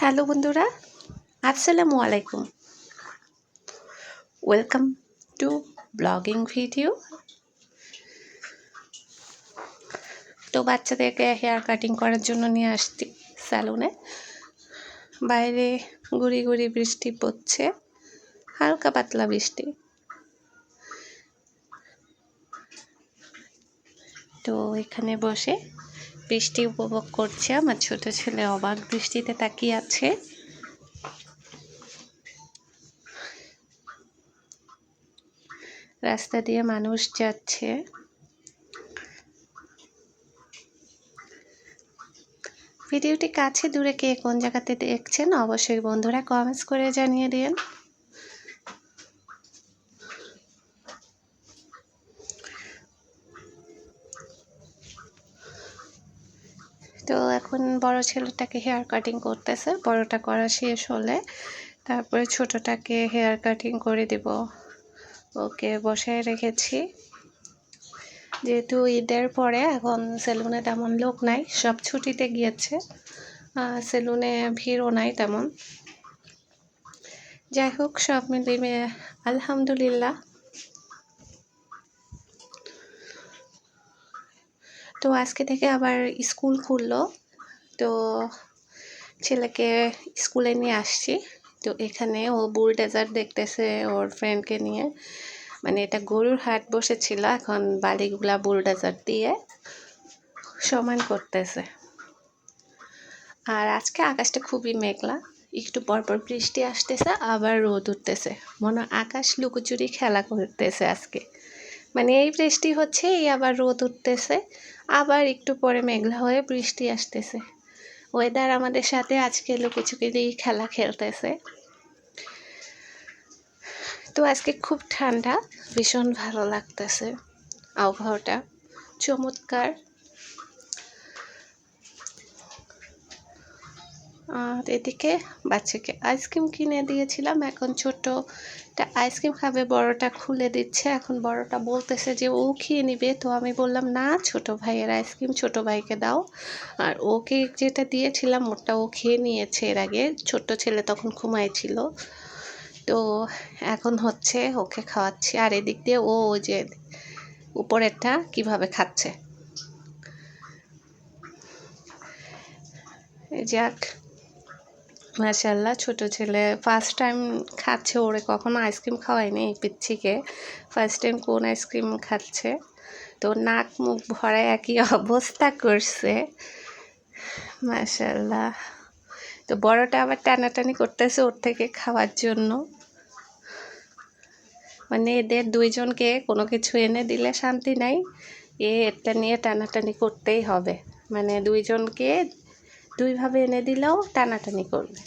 Hello বন্ধুরা, আসসালামু আলাইকুম। ওয়েলকাম টু ব্লগিং ভিডিও তো বাচ্চাদেরকে হেয়ার কাটিং করার জন্য নিয়ে আসছি স্যালুনে বাইরে গুড়ি গুড়ি বৃষ্টি পড়ছে, হালকা পাতলা বৃষ্টি। তো এখানে বসে বৃষ্টি উপভোগ করছে। আমার ছোট ছেলে অবাক বৃষ্টিতে তাকিয়ে আছে। রাস্তা দিয়ে মানুষ যাচ্ছে। ভিডিওটি কাছে দূরে কে কোন জায়গাতে দেখছেন, অবশ্যই বন্ধুরা কমেন্টস করে জানিয়ে দিন। তো এখন বড় ছেলেটাকে হেয়ার কাটিং করতেছে। বড়টা করা শেষ হলে তারপরে ছোটটাকে হেয়ার কাটিং করে দেব। ওকে বসায় রেখেছি। যেহেতু ঈদের পরে এখন সেলুনে তেমন লোক নাই, সব ছুটিতে গিয়েছে। সেলুনে ভিড়ও নাই তেমন। যাই হোক, সব মিলিয়ে আলহামদুলিল্লাহ। তো আজকে থেকে আবার স্কুল খুললো। তো ছেলেকে স্কুলে নিয়ে আসছি। তো এখানে ও বুল ডেজার্ট দেখতেছে ওর ফ্রেন্ডকে নিয়ে। মানে এটা গরুর হাট বসেছিল, এখন বালিগুলা বুল ডেজার্ট দিয়ে সমান করতেছে। আর আজকে আকাশটা খুবই মেঘলা। একটু পরপর বৃষ্টি আসতেছে, আবার রোদ উঠতেছে। মনে আকাশ লুকোচুরি খেলা করতেছে আজকে। মানে এই বৃষ্টি হচ্ছে এই আবার রোদ উঠতেছে। আবার একটু পরে মেঘলা হয়ে বৃষ্টি আসতেছে। ওয়েদার আমাদের সাথে আজকে লুকোচুকিরি খেলা খেলতেছে। তো আজকে খুব ঠান্ডা, ভীষণ ভালো লাগতেছে আবহাওয়াটা। চমৎকার। আর এদিকে বাচ্চাকে আইসক্রিম কিনে দিয়েছিলাম। এখন ছোটটা আইসক্রিম খাবে, বড়টা খুলে দিচ্ছে। এখন বড়টা বলতেছে যে, ও খেয়ে নিবে। তো আমি বললাম, না, ছোট ভাইয়ের আইসক্রিম ছোট ভাইকে দাও। আর ওকে যেটা দিয়েছিলাম, ওটা ও খেয়ে নিয়েছে এর আগে। ছোট্ট ছেলে তখন ঘুমাইছিল তো এখন হচ্ছে ওকে খাওয়াচ্ছি। আর এদিক দিয়ে ও যে উপরেরটা কীভাবে খাচ্ছে? যাক। মাশাল্লাহ ছোট ছেলে। ফার্স্ট টাইম খাচ্ছে ওরে, কখনো আইসক্রিম খাওয়ায়নি এই পিচ্ছিকে। ফার্স্ট টাইম কোন আইসক্রিম খাচ্ছে। তো নাক মুখ ভরা একই অবস্থা করছে। মাশাল্লাহ তো বড়টা আবার টানাটানি করতেছে ওর থেকে খাওয়ার জন্য। মানে এদের দুইজনকে কোনো কিছু এনে দিলে শান্তি নাই। এ এটা নিয়ে টানাটানি করতেই হবে। মানে দুইজনকে দুইভাবে এনে দিলেও টানাটানি করবে।